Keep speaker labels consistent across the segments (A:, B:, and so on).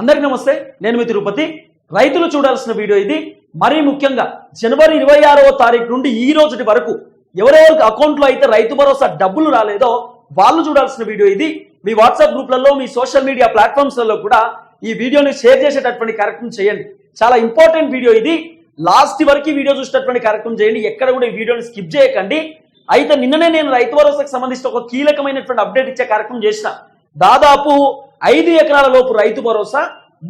A: అందరికీ నమస్తే నేను మీ తిరుపతి. రైతులు చూడాల్సిన వీడియో ఇది. మరీ ముఖ్యంగా జనవరి ఇరవై ఆరవ తారీఖు నుండి ఈ రోజుటి వరకు ఎవరెవరికి అకౌంట్లో అయితే రైతు భరోసా డబ్బులు రాలేదో వాళ్ళు చూడాల్సిన వీడియో ఇది. మీ వాట్సాప్ గ్రూప్లలో మీ సోషల్ మీడియా ప్లాట్ఫామ్స్లలో కూడా ఈ వీడియోని షేర్ చేసేటటువంటి కార్యక్రమం చేయండి. చాలా ఇంపార్టెంట్ వీడియో ఇది. లాస్ట్ వరకు వీడియో చూసేటటువంటి కార్యక్రమం చేయండి. ఎక్కడ కూడా ఈ వీడియోని స్కిప్ చేయకండి. అయితే నిన్ననే నేను రైతు భరోసాకు సంబంధించిన ఒక కీలకమైనటువంటి అప్డేట్ ఇచ్చే కార్యక్రమం చేసిన. దాదాపు ఐదు ఎకరాల లోపు రైతు భరోసా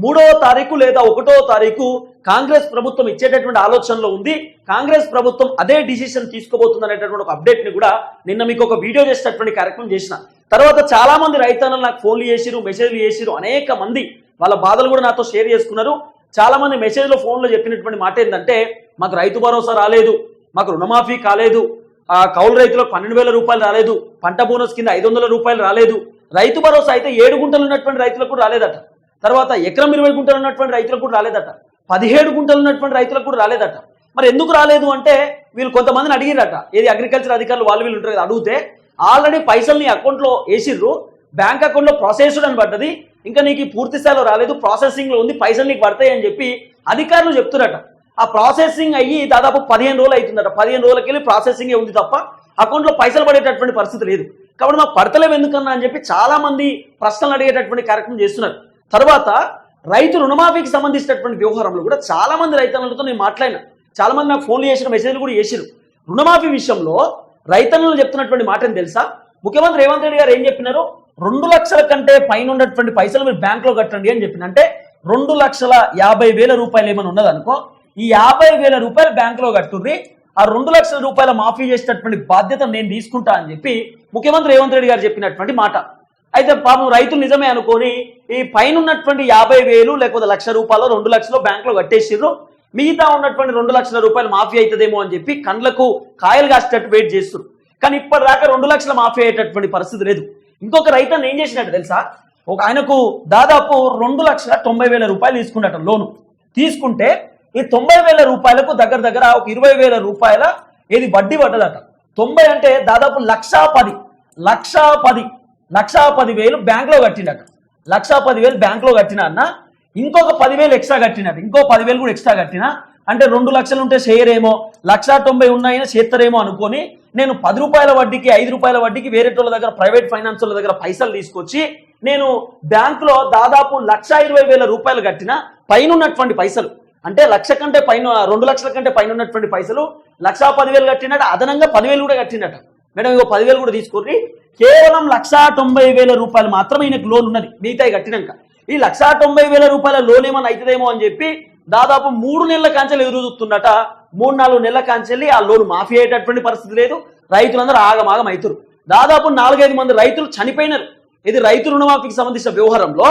A: మూడవ తారీఖు లేదా ఒకటో తారీఖు కాంగ్రెస్ ప్రభుత్వం ఇచ్చేటటువంటి ఆలోచనలో ఉంది. కాంగ్రెస్ ప్రభుత్వం అదే డిసిషన్ తీసుకోబోతుంది అనేటటువంటి ఒక అప్డేట్ని కూడా నిన్న మీకు ఒక వీడియో చేసినటువంటి కార్యక్రమం చేసిన. తర్వాత చాలా మంది రైతన్నలు నాకు ఫోన్లు చేసిరు మెసేజ్లు చేసిరు అనేక మంది వాళ్ళ బాధలు కూడా నాతో షేర్ చేసుకున్నారు. చాలా మంది మెసేజ్లో ఫోన్లో చెప్పినటువంటి మాట ఏంటంటే మాకు రైతు భరోసా రాలేదు మాకు రుణమాఫీ కాలేదు ఆ కౌలు రైతులకు పన్నెండు వేల రూపాయలు రాలేదు పంట బోనస్ కింద ఐదు వందల రూపాయలు రాలేదు రైతు భరోసా అయితే ఏడు గుంటలు ఉన్నటువంటి రైతులకు కూడా రాలేదట. తర్వాత ఎకరం ఇరవై గుంటలు ఉన్నటువంటి రైతులకు కూడా రాలేదట. పదిహేడు గుంటలు ఉన్నటువంటి రైతులకు కూడా రాలేదట. మరి ఎందుకు రాలేదు అంటే వీళ్ళు కొంతమందిని అడిగిరట ఏది అగ్రికల్చర్ అధికారులు వాళ్ళు వీళ్ళు ఉంటారు కదా అడిగితే ఆల్రెడీ పైసల్ని అకౌంట్లో వేసిర్రు. బ్యాంక్ అకౌంట్లో ప్రాసెస్డ్ అని పడ్డది. ఇంకా నీకు పూర్తి స్థాయిలో రాలేదు ప్రాసెసింగ్లో ఉంది పైసలు నీకు పడతాయి అని చెప్పి అధికారులు చెప్తున్నట. ఆ ప్రాసెసింగ్ అయ్యి దాదాపు పదిహేను రోజులు అవుతుందట. పదిహేను రోజులకి వెళ్ళి ప్రాసెసింగ్ ఉంది తప్ప అకౌంట్లో పైసలు పడేటటువంటి పరిస్థితి లేదు. కాబట్టి మాకు పడతలేం ఎందుకన్నా అని చెప్పి చాలామంది ప్రశ్నలు అడిగేటటువంటి కార్యక్రమం చేస్తున్నారు. తర్వాత రైతు రుణమాఫీకి సంబంధించినటువంటి వ్యవహారంలో కూడా చాలామంది రైతన్నలతో నేను మాట్లాడినా. చాలామంది నాకు ఫోన్లు చేసిన మెసేజ్లు కూడా చేసిరు రుణమాఫీ విషయంలో రైతన్నలు చెప్తున్నటువంటి మాట ఏం తెలుసా? ముఖ్యమంత్రి రేవంత్ రెడ్డి గారు ఏం చెప్పినారు? రెండు లక్షల కంటే పైన ఉన్నటువంటి పైసలు మీరు బ్యాంకులో కట్టండి అని చెప్పిన. అంటే రెండు లక్షల యాభై వేల రూపాయలు ఏమైనా ఉన్నదనుకో ఈ యాభై వేల రూపాయలు బ్యాంకులో కట్టుర్రి ఆ రెండు లక్షల రూపాయల మాఫీ చేసేటటువంటి బాధ్యత నేను తీసుకుంటా అని చెప్పి ముఖ్యమంత్రి రేవంత్ రెడ్డి గారు చెప్పినటువంటి మాట. అయితే పాపం రైతులు నిజమే అనుకొని ఈ పైన ఉన్నటువంటి యాభై వేలు లేకపోతే లక్ష రూపాయలు రెండు లక్షలు బ్యాంకులో కట్టేసిర్రు. మిగతా ఉన్నటువంటి రెండు లక్షల రూపాయలు మాఫీ అవుతుందేమో అని చెప్పి కండ్లకు కాయలు కాసేటట్టు వెయిట్ చేస్తున్నారు కానీ ఇప్పటిదాకా రెండు లక్షల మాఫీ అయ్యేటటువంటి పరిస్థితి లేదు. ఇంకొక రైతు ఏం చేసినట్టు తెలుసా? ఒక ఆయనకు దాదాపు రెండు లక్షల తొంభై వేల రూపాయలు తీసుకున్నట్టు లోను. తీసుకుంటే ఈ తొంభై వేల రూపాయలకు దగ్గర దగ్గర ఒక ఇరవై వేల రూపాయల ఇది వడ్డీ పడ్డదట. తొంభై అంటే దాదాపు లక్షా పది లక్షా పది లక్షా పది వేలు బ్యాంకులో కట్టినట్టు లక్షా పది వేలు బ్యాంకులో కట్టిన అన్న ఇంకొక పదివేలు ఎక్స్ట్రా కట్టినట ఇంకో పదివేలు కూడా ఎక్స్ట్రా కట్టినా. అంటే రెండు లక్షలు ఉంటే షేర్ ఏమో లక్షా తొంభై ఉన్నాయని చేస్తారేమో అనుకొని నేను పది రూపాయల వడ్డీకి ఐదు రూపాయల వడ్డీకి వేరే వాళ్ళ దగ్గర ప్రైవేట్ ఫైనాన్స్ వాళ్ళ దగ్గర పైసలు తీసుకొచ్చి నేను బ్యాంకులో దాదాపు లక్ష ఇరవై వేల రూపాయలు కట్టిన పైన ఉన్నటువంటి పైసలు. అంటే లక్ష కంటే పైన రెండు లక్షల కంటే పైన ఉన్నటువంటి పైసలు లక్షా పదివేలు కట్టినట అదనంగా పదివేలు కూడా కట్టినట మేడం ఇగో పదివేలు కూడా తీసుకోండి కేవలం లక్షా తొంభై వేల రూపాయలు మాత్రమే ఈయనకు లోన్ ఉన్నది మిగతాయి కట్టినాక. ఈ లక్షా తొంభై వేల రూపాయల లోన్ ఏమైనా అవుతుందేమో అని చెప్పి దాదాపు మూడు నెలల కాంచెలు ఎదురు చూస్తున్నట మూడు నాలుగు నెలల కాంచెల్లి ఆ లోన్ మాఫీ అయ్యేటటువంటి పరిస్థితి లేదు. రైతులందరూ ఆగమాగం అవుతారు దాదాపు నాలుగైదు మంది రైతులు చనిపోయినారు. ఇది రైతు రుణమాఫీకి సంబంధించిన వ్యవహారంలో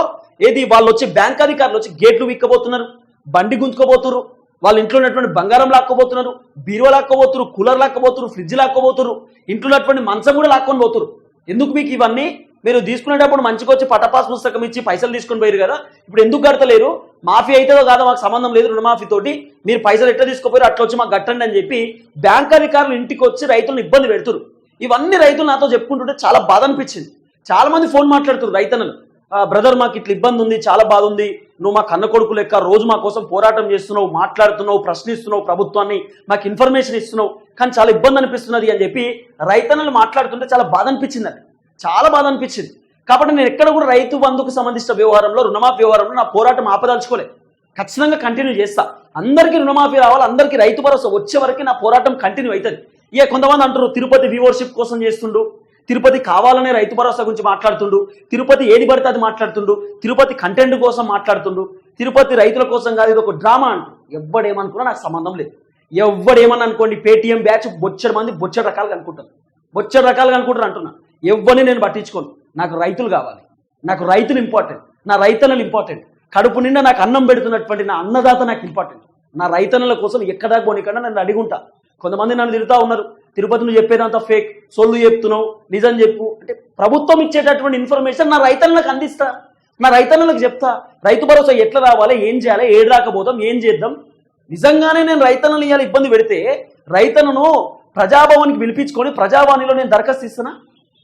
A: ఏది? వాళ్ళు వచ్చి బ్యాంక్ అధికారులు వచ్చి గేట్లు విక్కబోతున్నారు. బండి గుంజుకోబోతున్నారు వాళ్ళ ఇంట్లో ఉన్నటువంటి బంగారం లాక్కోబోతున్నారు బీరువా లాక్కోబోతురు కూలర్ లాక్కోబోతురు ఫ్రిడ్జ్ లాక్కోబోతురు ఇంట్లో ఉన్నటువంటి మంచం కూడా లాక్కొని పోతురు ఎందుకు మీకు ఇవన్నీ? మీరు తీసుకునేటప్పుడు మంచికొచ్చి వచ్చి పటపాస్ పుస్తకం ఇచ్చి పైసలు తీసుకొని పోయారు కదా. ఇప్పుడు ఎందుకు కడతలేరు? మాఫీ అవుతుందో కాదో మాకు సంబంధం లేదు రుణమాఫీ తోటి. మీరు పైసలు ఎట్లా తీసుకోపోయారు అట్లా వచ్చి మాకు కట్టండి అని చెప్పి బ్యాంక్ అధికారులు ఇంటికి వచ్చి రైతులను ఇబ్బంది పెడుతురు ఇవన్నీ రైతులు నాతో చెప్పుకుంటుంటే చాలా బాధ అనిపించింది. చాలా మంది ఫోన్ మాట్లాడుతున్నారు రైతన్నలు. బ్రదర్ మాకు ఇట్లా ఇబ్బంది ఉంది చాలా బాధ ఉంది నువ్వు మా కన్న కొడుకు లెక్క రోజు మా కోసం పోరాటం చేస్తున్నావు మాట్లాడుతున్నావు ప్రశ్నిస్తున్నావు ప్రభుత్వాన్ని మాకు ఇన్ఫర్మేషన్ ఇస్తున్నావు. కానీ చాలా ఇబ్బంది అనిపిస్తున్నది అని చెప్పి రైతన్నలు మాట్లాడుతుంటే చాలా బాధ అనిపించింది అది. చాలా బాధ అనిపించింది. కాబట్టి నేను ఎక్కడ కూడా రైతు బంధుకు సంబంధించిన వ్యవహారంలో రుణమాఫీ వ్యవహారంలో నా పోరాటం ఆపదలుచుకోలేదు ఖచ్చితంగా కంటిన్యూ చేస్తా. అందరికీ రుణమాఫీ రావాలి అందరికీ రైతు భరోసా వచ్చే వరకు నా పోరాటం కంటిన్యూ అవుతుంది. ఇక కొంతమంది అంటారు తిరుపతి వ్యూవర్షిప్ కోసం చేస్తుండు. తిరుపతి కావాలనే రైతు భరోసా గురించి మాట్లాడుతుండు తిరుపతి ఏది పడితే అది మాట్లాడుతుండు తిరుపతి కంటెంట్ కోసం మాట్లాడుతుండు తిరుపతి రైతుల కోసం కాదు ఇది ఒక డ్రామా అంటు. ఎవ్వడేమనుకున్నా నాకు సంబంధం లేదు. ఎవ్వడేమని అనుకోండి పేటీఎం బ్యాచ్ బొచ్చడి మంది బొచ్చడి రకాలుగా అనుకుంటారు బొచ్చడి రకాలుగా అనుకుంటారు అంటున్నా. ఎవ్వరిని నేను పట్టించుకోను. నాకు రైతులు కావాలి. నాకు రైతులు ఇంపార్టెంట్ నా రైతన్నలు ఇంపార్టెంట్ కడుపు నిండా నాకు అన్నం పెడుతున్నటువంటి నా అన్నదాత నాకు ఇంపార్టెంట్ నా రైతన్నల కోసం ఎక్కడా కొనికన్నా నన్ను అడిగుంటా కొంతమంది నన్ను తిరుగుతూ ఉన్నారు. తిరుపతి నువ్వు చెప్పేదంతా ఫేక్ సొల్లు చెప్తున్నావు. నిజం చెప్పు. అంటే ప్రభుత్వం ఇచ్చేటటువంటి ఇన్ఫర్మేషన్ నా రైతన్నలకు అందిస్తా. నా రైతన్నలకు చెప్తా. రైతు భరోసా ఎట్లా రావాలి? ఏం చేయాలి? ఏడు రాకపోతాం? ఏం చేద్దాం? నిజంగానే నేను రైతన్నలు ఇవాళ ఇబ్బంది పెడితే రైతన్నను ప్రజాభవన్కి పిలిపించుకొని ప్రజావాణిలో నేను దరఖాస్తు ఇస్తున్నా.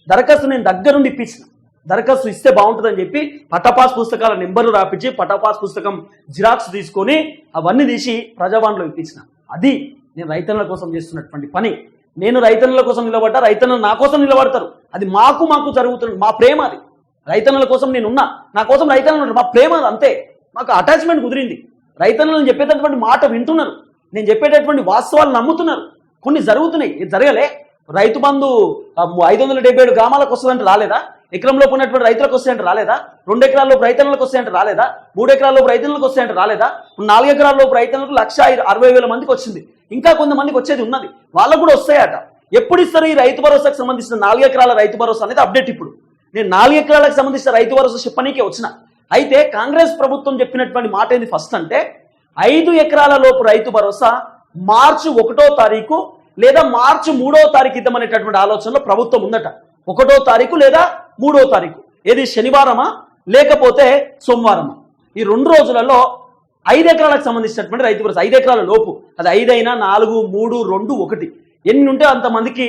A: దరఖాస్తు నేను దగ్గరుండి ఇప్పించిన. దరఖాస్తు ఇస్తే బాగుంటుందని చెప్పి పట్టపాస్ పుస్తకాల నెంబర్లు రాపించి పట్టపాస్ పుస్తకం జిరాక్స్ తీసుకొని అవన్నీ తీసి ప్రజావాణిలో ఇప్పించిన. అది నేను రైతన్నుల కోసం చేస్తున్నటువంటి పని. నేను రైతన్నుల కోసం నిలబడ్డా రైతన్నులు నా కోసం నిలబడతారు. అది మాకు మాకు జరుగుతుంది. మా ప్రేమ అది. రైతన్నుల కోసం నేనున్నా నా కోసం రైతన్నులు మా ప్రేమ అది అంతే. మాకు అటాచ్మెంట్ కుదిరింది. రైతన్నులను చెప్పేటటువంటి మాట వింటున్నారు. నేను చెప్పేటటువంటి వాస్తవాలు నమ్ముతున్నారు. కొన్ని జరుగుతున్నాయి. ఇది జరగలే. రైతు బంధు ఐదు వందల డెబ్బై ఏడు గ్రామాలకు వస్తుందంటే రాలేదా? ఎకరంలోపు ఉన్నటువంటి రైతులకు వస్తాయంటే రాలేదా? రెండు ఎకరాల్లోపు వస్తే వస్తాయంటే రాలేదా? మూడు ఎకరాల్లోపు వస్తే వస్తాయంటే రాలేదా? నాలుగు ఎకరాల్లోపు రైతులకు లక్ష అరవై వేల మందికి వచ్చింది. ఇంకా కొంతమందికి వచ్చేది ఉన్నది. వాళ్ళకు కూడా వస్తాయట. ఎప్పుడు ఇస్తారు ఈ రైతు భరోసాకు సంబంధించిన నాలుగు ఎకరాల రైతు భరోసా అనేది అప్డేట్ ఇప్పుడు. నేను నాలుగు ఎకరాలకు సంబంధించిన రైతు భరోసా చెప్పనీకే వచ్చిన. అయితే కాంగ్రెస్ ప్రభుత్వం చెప్పినటువంటి మాట ఏంది ఫస్ట్ అంటే ఐదు ఎకరాల లోపు రైతు భరోసా మార్చి ఒకటో తారీఖు లేదా మార్చి మూడో తారీఖు ఇద్దామనేటటువంటి ఆలోచనలో ప్రభుత్వం ఉందట. ఒకటో తారీఖు లేదా మూడో తారీఖు. ఏది శనివారమా? లేకపోతే సోమవారమా? ఈ రెండు రోజులలో ఐదు ఎకరాలకు సంబంధించినటువంటి రైతు భరోసా ఐదు ఎకరాల లోపు. అది ఐదైనా నాలుగు మూడు రెండు ఒకటి. ఎన్ని ఉంటే అంతమందికి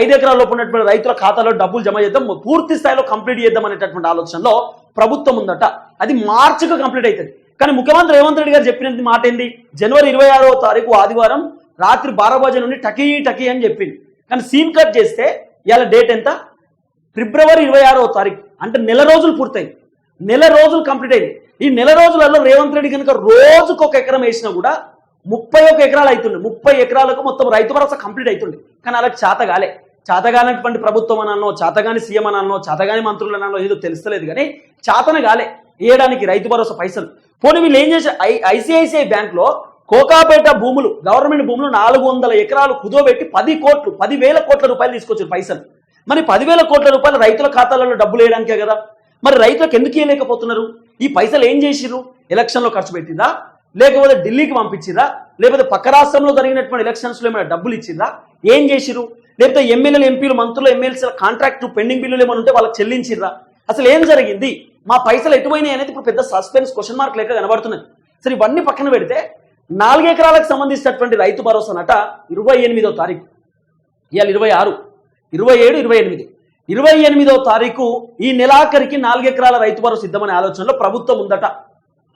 A: ఐదు ఎకరాల లోపు ఉన్నటువంటి రైతుల ఖాతాలో డబ్బులు జమ చేద్దాం పూర్తి స్థాయిలో కంప్లీట్ చేద్దాం అనేటటువంటి ఆలోచనలో ప్రభుత్వం ఉందట. అది మార్చికి కంప్లీట్ అవుతుంది. కానీ ముఖ్యమంత్రి రేవంత్ రెడ్డి గారు చెప్పినది మాట ఏంది? జనవరి ఇరవై ఆరో తారీఖు ఆదివారం రాత్రి బారాబాజీ నుండి టకీ టకీ అని చెప్పింది కానీ సీన్ కట్ చేస్తే ఇవాళ డేట్ ఎంత? ఫిబ్రవరి ఇరవై ఆరో తారీఖు. అంటే నెల రోజులు పూర్తయింది. నెల రోజులు కంప్లీట్ అయింది. ఈ నెల రోజులలో రేవంత్ రెడ్డి కనుక రోజుకు ఒక ఎకరం వేసినా కూడా ముప్పై ఒక ఎకరాలు అవుతుంది ముప్పై ఎకరాలకు మొత్తం రైతు భరోసా కంప్లీట్ అవుతుంది కానీ అలా చేత కాలే చేతగానటువంటి ప్రభుత్వం అనో చేతగాని సీఎం అనో చేతగాని మంత్రులు అనో ఏదో తెలుస్తలేదు కానీ చేతన కాలే. వేయడానికి రైతు భరోసా పైసలు. పోనీ వీళ్ళు ఏం చేశారు? ఐ ఐసిఐసిఐ బ్యాంక్లో కోకాపేట భూములు గవర్నమెంట్ భూములు నాలుగు వందల ఎకరాలు కుదోబెట్టి పది కోట్లు పదివేల కోట్ల రూపాయలు తీసుకొచ్చారు పైసలు. మరి పదివేల కోట్ల రూపాయలు రైతుల ఖాతాలలో డబ్బులు వేయడానికే కదా? మరి రైతులకు ఎందుకు ఇవ్వలేకపోతున్నారు ఈ పైసలు ఏం చేసిర్రు? ఎలక్షన్లో ఖర్చు పెట్టిందా? లేకపోతే ఢిల్లీకి పంపించిరా లేకపోతే పక్క రాష్ట్రంలో జరిగినటువంటి ఎలక్షన్స్లో ఏమైనా డబ్బులు ఇచ్చిందా ఏం చేసిరు లేకపోతే ఎమ్మెల్యేలు ఎంపీలు మంత్రులు ఎమ్మెల్సీల కాంట్రాక్ట్ పెండింగ్ బిల్లులు ఏమైనా ఉంటే వాళ్ళకి చెల్లించిర్రా? అసలు ఏం జరిగింది? మా పైసలు ఎటువైనాయి అనేది ఇప్పుడు పెద్ద సస్పెన్స్ క్వశ్చన్ మార్క్ లేక కనబడుతున్నది సరే ఇవన్నీ పక్కన పెడితే నాలుగు ఎకరాలకు సంబంధించినటువంటి రైతు భరోసా నట ఇరవై ఎనిమిదో తారీఖు. ఇవాళ ఇరవై ఆరు. ఇరవై ఏడు ఇరవై ఎనిమిది. ఇరవై ఎనిమిదో తారీఖు ఈ నెలాఖరికి నాలుగు ఎకరాల రైతు భరోసా ఇద్దామనే ఆలోచనలో ప్రభుత్వం ఉందట.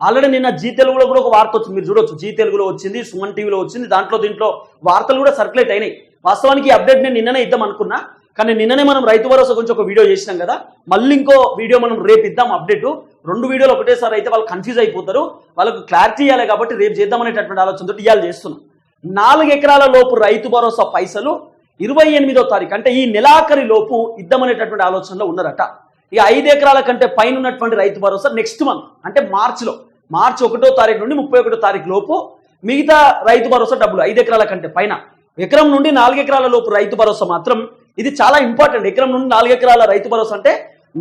A: ఆల్రెడీ నిన్న జీ తెలుగులో కూడా ఒక వార్త వచ్చింది. మీరు చూడొచ్చు జీ తెలుగులో వచ్చింది సుమన్ టీవీలో వచ్చింది. దాంట్లో దీంట్లో వార్తలు కూడా సర్క్యులేట్ అయినాయి. వాస్తవానికి ఈ అప్డేట్ నేను నిన్ననే ఇద్దాం అనుకున్నా. కానీ నిన్ననే మనం రైతు భరోసా గురించి ఒక వీడియో చేసినాం కదా. మళ్ళీ ఇంకో వీడియో మనం రేపు ఇద్దాం అప్డేట్. రెండు వీడియోలు ఒకటేసారి అయితే వాళ్ళు కన్ఫ్యూజ్ అయిపోతారు. వాళ్ళకు క్లారిటీ ఇవ్వాలి కాబట్టి రేపు చేద్దామనేటటువంటి ఆలోచనతో ఇవాళ చేస్తున్నాం. నాలుగు ఎకరాల లోపు రైతు భరోసా పైసలు ఇరవై ఎనిమిదో తారీఖు అంటే ఈ నెలాఖరి లోపు ఇద్దామనేటటువంటి ఆలోచనలో ఉన్నారట. ఈ ఐదు ఎకరాల కంటే పైన ఉన్నటువంటి రైతు భరోసా నెక్స్ట్ మంత్ అంటే మార్చిలో. మార్చి ఒకటో తారీఖు నుండి ముప్పై ఒకటో తారీఖు లోపు మిగతా రైతు భరోసా డబ్బులు ఐదు ఎకరాల కంటే పైన. ఎకరం నుండి నాలుగు ఎకరాల లోపు రైతు భరోసా మాత్రం ఇది చాలా ఇంపార్టెంట్ ఎకరం నుండి నాలుగు ఎకరాల రైతు భరోసా అంటే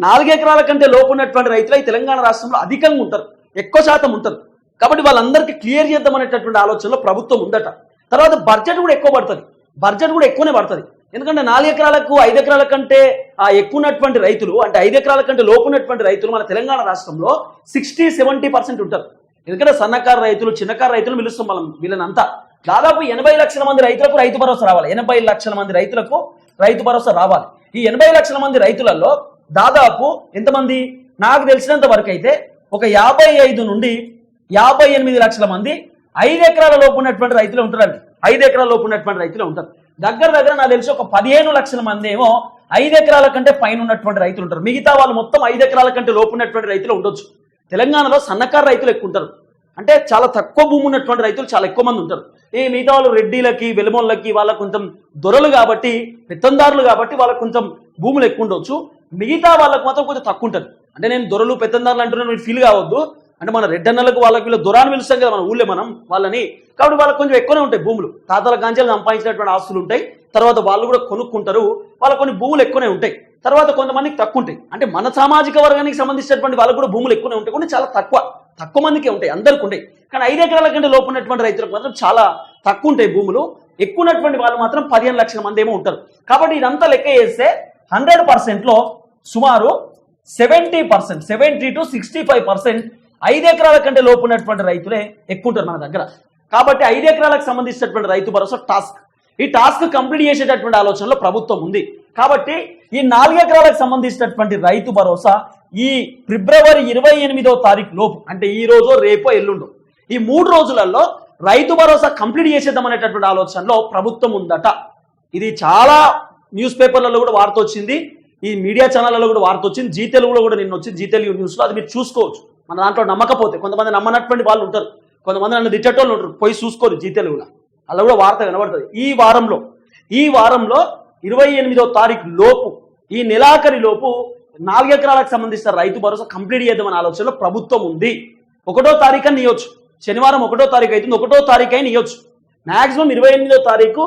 A: నాలుగు ఎకరాల కంటే లోపు ఉన్నటువంటి రైతులు తెలంగాణ రాష్ట్రంలో అధికంగా ఉంటారు. ఎక్కువ శాతం ఉంటారు. కాబట్టి వాళ్ళందరికీ క్లియర్ చేద్దామనేటటువంటి ఆలోచనలో ప్రభుత్వం ఉందట. తర్వాత బడ్జెట్ కూడా ఎక్కువ పడుతుంది. బడ్జెట్ కూడా ఎక్కువనే పడుతుంది. ఎందుకంటే నాలుగు ఎకరాలకు ఐదు ఎకరాల కంటే ఆ, ఎక్కువ ఉన్నటువంటి రైతులు అంటే ఐదు ఎకరాల కంటే లోపు ఉన్నటువంటి రైతులు మన తెలంగాణ రాష్ట్రంలో సిక్స్టీ సెవెంటీ పర్సెంట్ ఉంటారు. ఎందుకంటే సన్నకారు రైతులు చిన్నకారు రైతులు పిలుస్తాం మనం వీళ్ళనంతా. దాదాపు ఎనభై లక్షల మంది రైతులకు రైతు భరోసా రావాలి. ఎనభై లక్షల మంది రైతులకు రైతు భరోసా రావాలి. ఈ ఎనభై లక్షల మంది రైతులలో దాదాపు ఎంతమంది? నాకు తెలిసినంత వరకు అయితే ఒక యాభై ఐదు నుండి యాభై ఎనిమిది లక్షల మంది ఐదు ఎకరాల లోపు ఉన్నటువంటి రైతులు ఉంటారండి. ఐదు ఎకరాల లోపు ఉన్నటువంటి రైతులు ఉంటారు. దగ్గర దగ్గర నాకు తెలిసి ఒక పదిహేను లక్షల మంది ఏమో ఐదు ఎకరాల కంటే పైన ఉన్నటువంటి రైతులు ఉంటారు. మిగతా వాళ్ళు మొత్తం ఐదు ఎకరాల కంటే లోపు ఉన్నటువంటి రైతులు ఉండొచ్చు. తెలంగాణలో సన్నకారు రైతులు ఎక్కువ ఉంటారు. అంటే చాలా తక్కువ భూమి ఉన్నటువంటి రైతులు చాలా ఎక్కువ మంది ఉంటారు. ఈ మిగతా వాళ్ళు రెడ్డిలకి వెలుమోళ్ళకి వాళ్ళ కొంచెం దొరలు కాబట్టి పెత్తందారులు కాబట్టి వాళ్ళకు కొంచెం భూములు ఎక్కువ ఉండొచ్చు. మిగతా వాళ్ళకు మాత్రం కొంచెం తక్కువ ఉంటారు అంటే నేను దొరలు పెత్తందారులు అంటున్నాను మీరు ఫీల్ కావద్దు. అంటే మన రెడ్డన్నలకు వాళ్ళకి వీళ్ళ దొరాన్ని పిలుస్తాం కదా మన ఊళ్ళో మనం వాళ్ళని. కాబట్టి వాళ్ళకి కొంచెం ఎక్కువనే ఉంటాయి భూములు. తాతల గాంజలు సంపాదించినటువంటి ఆస్తులు ఉంటాయి. తర్వాత వాళ్ళు కూడా కొనుక్కుంటారు. వాళ్ళ కొన్ని భూములు ఎక్కువనే ఉంటాయి. తర్వాత కొంతమందికి తక్కువ ఉంటాయి. అంటే మన సామాజిక వర్గానికి సంబంధించినటువంటి వాళ్ళకు కూడా భూములు ఎక్కువనే ఉంటాయి. కొన్ని చాలా తక్కువ. తక్కువ మందికే ఉంటాయి. అందరికి ఉంటాయి. కానీ ఐదు ఎకరాల కంటే లోపు ఉన్నటువంటి రైతులకు మాత్రం చాలా తక్కువ ఉంటాయి భూములు. ఎక్కువ ఉన్నటువంటి వాళ్ళు మాత్రం పదిహేను లక్షల మంది ఏమో ఉంటారు. కాబట్టి ఇదంతా లెక్క చేస్తే హండ్రెడ్ పర్సెంట్లో సుమారు seventy percent seventy to sixty five percent ఐదు ఎకరాల కంటే లోపు ఉన్నటువంటి రైతులే ఎక్కువ ఉంటారు మన దగ్గర. కాబట్టి ఐదు ఎకరాలకు సంబంధించినటువంటి రైతు భరోసా టాస్క్. ఈ టాస్క్ కంప్లీట్ చేసేటటువంటి ఆలోచనలో ప్రభుత్వం ఉంది. కాబట్టి ఈ నాలుగు ఎకరాలకు సంబంధించినటువంటి రైతు భరోసా ఈ ఫిబ్రవరి ఇరవై ఎనిమిదో తారీఖు లోపు అంటే ఈ రోజు రేపో ఎల్లుండు. ఈ మూడు రోజులలో రైతు భరోసా కంప్లీట్ చేసేద్దాం అనేటటువంటి ఆలోచనలో ప్రభుత్వం ఉందట. ఇది చాలా న్యూస్ పేపర్లలో కూడా వార్త వచ్చింది. ఈ మీడియా ఛానళ్ళలో కూడా వార్త వచ్చింది. జీ తెలుగులో కూడా నిన్న వచ్చింది. జీ తెలుగు న్యూస్లో అది మీరు చూసుకోవచ్చు. మన దాంట్లో నమ్మకపోతే కొంతమంది నమ్మనటువంటి వాళ్ళు ఉంటారు. కొంతమంది నన్ను దిచ్చేటోళ్ళు ఉంటారు. పోయి చూసుకోరు జీ తెలుగులో అలా కూడా వార్త వినబడుతుంది. ఈ వారంలో ఈ వారంలో ఇరవై ఎనిమిదో తారీఖు లోపు ఈ నెలాఖరి లోపు నాలుగు ఎకరాలకు సంబంధించిన రైతు భరోసా కంప్లీట్ చేద్దామనే ఆలోచనలో ప్రభుత్వం ఉంది. ఒకటో తారీఖు అని శనివారం ఒకటో తారీఖు అవుతుంది. ఒకటో తారీఖు అయినా ఇవ్వచ్చు మ్యాక్సిమం ఇరవై ఎనిమిదో తారీఖు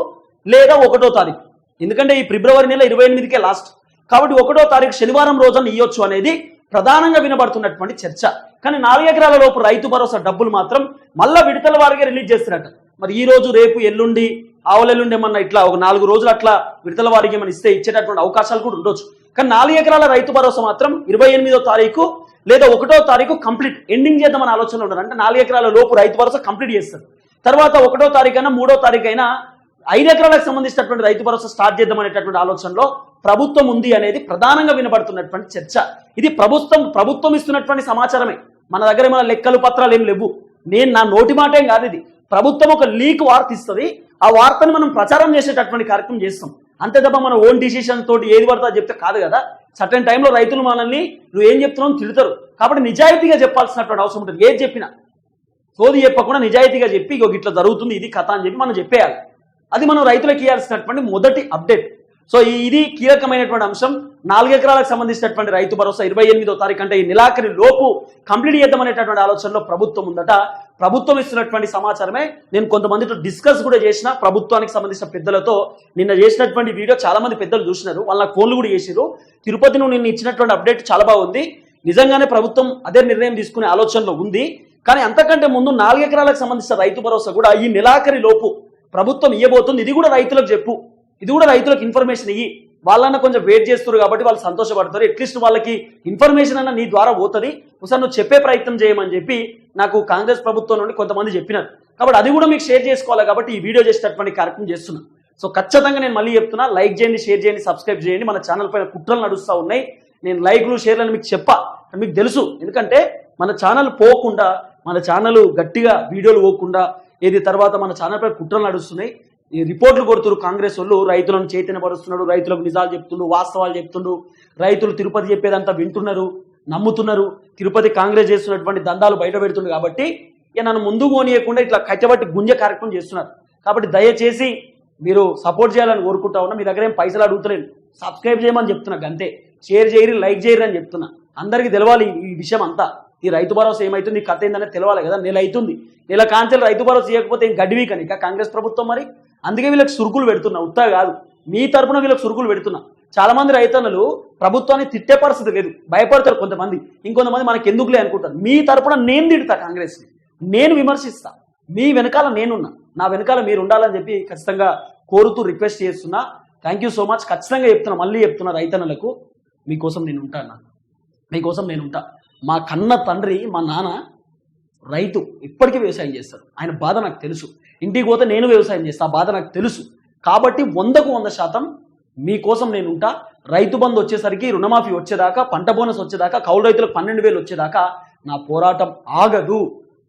A: లేదా ఒకటో తారీఖు. ఎందుకంటే ఈ ఫిబ్రవరి నెల ఇరవై ఎనిమిదికే లాస్ట్. కాబట్టి ఒకటో తారీఖు శనివారం రోజున ఇవ్వచ్చు అనేది ప్రధానంగా వినబడుతున్నటువంటి చర్చ. కానీ నాలుగు ఎకరాల లోపు రైతు భరోసా డబ్బులు మాత్రం మళ్ళా విడతల వారిగా రిలీజ్ చేస్తున్నట్టు మరి ఈ రోజు రేపు ఎల్లుండి ఆవులెల్లుండి ఏమన్నా ఇట్లా ఒక నాలుగు రోజులు అట్లా విడతల వారికి ఏమైనా ఇస్తే ఇచ్చేటటువంటి అవకాశాలు కూడా ఉండొచ్చు. కానీ నాలుగు ఎకరాల రైతు భరోసా మాత్రం ఇరవై ఎనిమిదో తారీఖు లేదా ఒకటో తారీఖు కంప్లీట్ ఎండింగ్ చేద్దామని ఆలోచనలో ఉన్నారు. అంటే నాలుగు ఎకరాల లోపు రైతు భరోసా కంప్లీట్ చేస్తారు. తర్వాత ఒకటో తారీఖు అయినా మూడో తారీఖు అయినా ఐదు ఎకరాలకు సంబంధించినటువంటి రైతు భరోసా స్టార్ట్ చేద్దామనేటటువంటి ఆలోచనలో ప్రభుత్వం ఉంది అనేది ప్రధానంగా వినబడుతున్నటువంటి చర్చ. ఇది ప్రభుత్వం ప్రభుత్వం ఇస్తున్నటువంటి సమాచారమే. మన దగ్గర మన లెక్కలు పత్రాలు ఏం లేవు. నేను నా నోటి మాటేం కాదు ఇది. ప్రభుత్వం ఒక లీక్ వార్త ఇస్తుంది ఆ వార్తను మనం ప్రచారం చేసేటటువంటి కార్యక్రమం చేస్తాం. అంతే తప్ప మన ఓన్ డిసిషన్ తోటి ఏది పడతా చెప్తే కాదు కదా. సర్టన్ టైంలో రైతులు మనల్ని నువ్వు ఏం చెప్తున్నావు తిడతారు. కాబట్టి నిజాయితీగా చెప్పాల్సినటువంటి అవసరం ఉంటుంది. ఏది చెప్పినా. సోది చెప్పకుండా నిజాయితీగా చెప్పి ఇగో ఇట్లా జరుగుతుంది ఇది కథ అని చెప్పి మనం చెప్పేయాలి. అది మనం రైతులకు ఇవ్వాల్సినటువంటి మొదటి అప్డేట్. సో ఇది కీలకమైనటువంటి అంశం. నాలుగు ఎకరాలకు సంబంధించినటువంటి రైతు భరోసా ఇరవై ఎనిమిదో తారీఖు అంటే ఈ నెలాఖరి లోపు కంప్లీట్ చేద్దామనేటటువంటి ఆలోచనలో ప్రభుత్వం ఉందట. ప్రభుత్వం ఇస్తున్నటువంటి సమాచారమే. నేను కొంతమందితో డిస్కస్ కూడా చేసిన ప్రభుత్వానికి సంబంధించిన పెద్దలతో నిన్న చేసినటువంటి వీడియో చాలా మంది పెద్దలు చూసినారు. వాళ్ళ ఫోన్లు కూడా చేసిరు తిరుపతి నువ్వు నిన్న ఇచ్చినటువంటి అప్డేట్ చాలా బాగుంది. నిజంగానే ప్రభుత్వం అదే నిర్ణయం తీసుకునే ఆలోచనలో ఉంది. కానీ అంతకంటే ముందు నాలుగు ఎకరాలకు సంబంధించిన రైతు భరోసా కూడా ఈ నెలాఖరి లోపు ప్రభుత్వం ఇవ్వబోతుంది ఇది కూడా రైతులకు చెప్పు. ఇది కూడా రైతులకు ఇన్ఫర్మేషన్ ఇయ్యి వాళ్ళన్నా కొంచెం వెయిట్ చేస్తారు కాబట్టి వాళ్ళు సంతోషపడతారు. అట్లీస్ట్ వాళ్ళకి ఇన్ఫర్మేషన్ అన్న నీ ద్వారా పోతుంది. ఒకసారి నువ్వు చెప్పే ప్రయత్నం చేయమని చెప్పి నాకు కాంగ్రెస్ ప్రభుత్వం నుండి కొంతమంది చెప్పినారు. కాబట్టి అది కూడా మీకు షేర్ చేసుకోవాలి కాబట్టి ఈ వీడియో చేసేటటువంటి కార్యక్రమం చేస్తున్నా. సో ఖచ్చితంగా నేను మళ్ళీ చెప్తున్నా లైక్ చేయండి షేర్ చేయండి సబ్స్క్రైబ్ చేయండి. మన ఛానల్ పైన కుట్రలు నడుస్తూ ఉన్నాయి. నేను లైక్లు షేర్లను మీకు చెప్పా. మీకు తెలుసు. ఎందుకంటే మన ఛానల్ పోకుండా మన ఛానల్ గట్టిగా వీడియోలు పోకుండా ఏది తర్వాత మన ఛానల్ పైన కుట్రలు నడుస్తున్నాయి. ఈ రిపోర్ట్లు కొడుతున్నారు కాంగ్రెస్ వాళ్ళు. రైతులను చైతన్యపరుస్తున్నాడు రైతులకు నిజాలు చెప్తుండు వాస్తవాలు చెప్తుండు. రైతులు తిరుపతి చెప్పేదంతా వింటున్నారు నమ్ముతున్నారు. తిరుపతి కాంగ్రెస్ చేస్తున్నటువంటి దందాలు బయట పెడుతుంది కాబట్టి ఇక నన్ను ముందు పోనీయకుండా ఇట్లా కట్టబట్టి గుంజ కార్యక్రమం చేస్తున్నారు. కాబట్టి దయచేసి మీరు సపోర్ట్ చేయాలని కోరుకుంటా ఉన్నా మీ దగ్గర ఏం పైసలు అడుగుతలేను. సబ్స్క్రైబ్ చేయమని చెప్తున్నా అంతే షేర్ చేయరు లైక్ చేయరు అని చెప్తున్నా. అందరికీ తెలవాలి ఈ- విషయం అంతా. ఈ రైతు భరోసా ఏమైతుంది కథ ఏందనేది తెలవాలి కదా నెల అవుతుంది. నెల కాంచెలు రైతు భరోసా ఇవ్వకపోతే ఏం గడ్డివి కానీ? కాంగ్రెస్ ప్రభుత్వం మరి? అందుకే వీళ్ళకి సురుకులు పెడుతున్నా ఉత్తా కాదు. మీ తరపున వీళ్ళకి సురుకులు పెడుతున్నా. చాలా మంది రైతన్నలు ప్రభుత్వాన్ని తిట్టే పరిస్థితి లేదు. భయపడతారు కొంతమంది. ఇంకొంతమంది మనకి ఎందుకులే అనుకుంటారు. మీ తరపున నేను తిడతా కాంగ్రెస్ని. నేను విమర్శిస్తా. మీ వెనకాల నేనున్నా. నా వెనకాల మీరు ఉండాలని చెప్పి ఖచ్చితంగా కోరుతూ రిక్వెస్ట్ చేస్తున్నా. థ్యాంక్ యూ సో మచ్ ఖచ్చితంగా చెప్తున్నా. మళ్ళీ చెప్తున్నా రైతన్నలకు. మీకోసం నేను ఉంటాను మీకోసం నేను ఉంటా. మా కన్న తండ్రి మా నాన్న రైతు ఇప్పటికీ వ్యవసాయం చేస్తాడు. ఆయన బాధ నాకు తెలుసు. ఇంటికి పోతే నేను వ్యవసాయం చేస్తా ఆ బాధ నాకు తెలుసు. కాబట్టి వందకు వంద శాతం మీకోసం నేను ఉంటా. రైతు బంధు వచ్చేసరికి రుణమాఫీ వచ్చేదాకా పంట బోనస్ వచ్చేదాకా కౌలు రైతులకు పన్నెండు వేలు వచ్చేదాకా నా పోరాటం ఆగదు.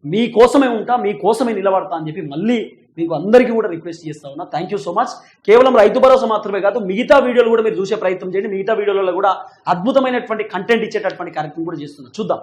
A: మీకోసమే ఉంటా మీకోసమే నిలబడతా అని చెప్పి మళ్ళీ మీకు అందరికీ కూడా రిక్వెస్ట్ చేస్తా ఉన్నా. థ్యాంక్ యూ సో మచ్ కేవలం రైతు భరోసా మాత్రమే కాదు మిగతా వీడియోలు కూడా మీరు చూసే ప్రయత్నం చేయండి. మిగతా వీడియోలలో కూడా అద్భుతమైనటువంటి కంటెంట్ ఇచ్చేటటువంటి కార్యక్రమం కూడా చేస్తున్నా. చూద్దాం.